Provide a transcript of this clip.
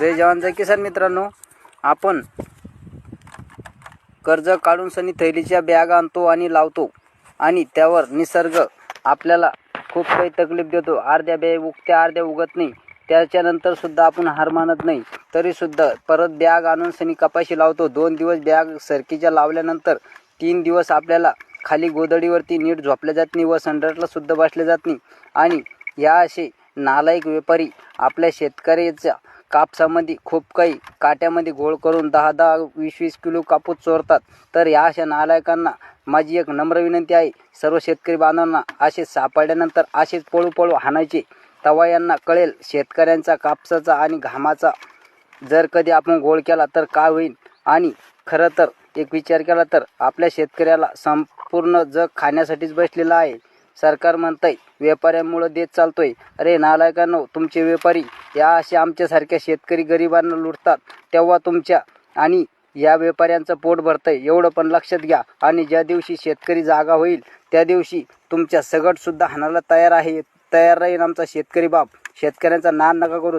जय जवान जय किसान मित्रांनो. आपण कर्ज काढून सनी थैलीच्या बॅग आणतो आणि लावतो. आणि त्यावर निसर्ग आपल्याला खूप काही तकलीफ देतो. अर्ध्या बॅग उगत्या अर्ध्या उगत नाही. त्याच्यानंतर सुद्धा आपण हार मानत नाही. तरीसुद्धा परत बॅग आणून सनी कपाशी लावतो. दोन दिवस बॅग सरकीच्या लावल्यानंतर तीन दिवस आपल्याला खाली गोदडीवरती नीट झोपल्या जात नाही व संडासला सुद्धा बसल्या जात नाही. आणि या असे नालायक व्यापारी आपल्या शेतकऱ्याच्या कापसामध्ये खूप काही काट्यामध्ये घोळ करून दहा दहा वीस वीस किलो कापूस चोरतात. तर या अशा नालायकांना माझी एक नम्र विनंती आहे. सर्व शेतकरी बांधवांना असे सापडल्यानंतर असेच पळू पळू हाणायचे. तवा यांना कळेल शेतकऱ्यांचा कापसाचा आणि घामाचा जर कधी आपण गोळ केला तर काय होईल. आणि खरं तर एक विचार केला तर आपल्या शेतकऱ्याला संपूर्ण जग खाण्यासाठीच बसलेलं आहे. सरकार म्हणतंय व्यापाऱ्यांमुळं देत चालतोय. अरे नालायकांनो तुमचे व्यापारी या असे आमच्यासारख्या शेतकरी गरिबांना लुटतात तेव्हा तुमच्या आणि या व्यापाऱ्यांचं पोट भरतंय. एवढं पण लक्षात घ्या. आणि ज्या दिवशी शेतकरी जागा होईल त्या दिवशी तुमच्या सगटसुद्धा हाणायला तयार आहे तयार राहील आमचा शेतकरी बाप. शेतकऱ्यांचा नाद नका करू.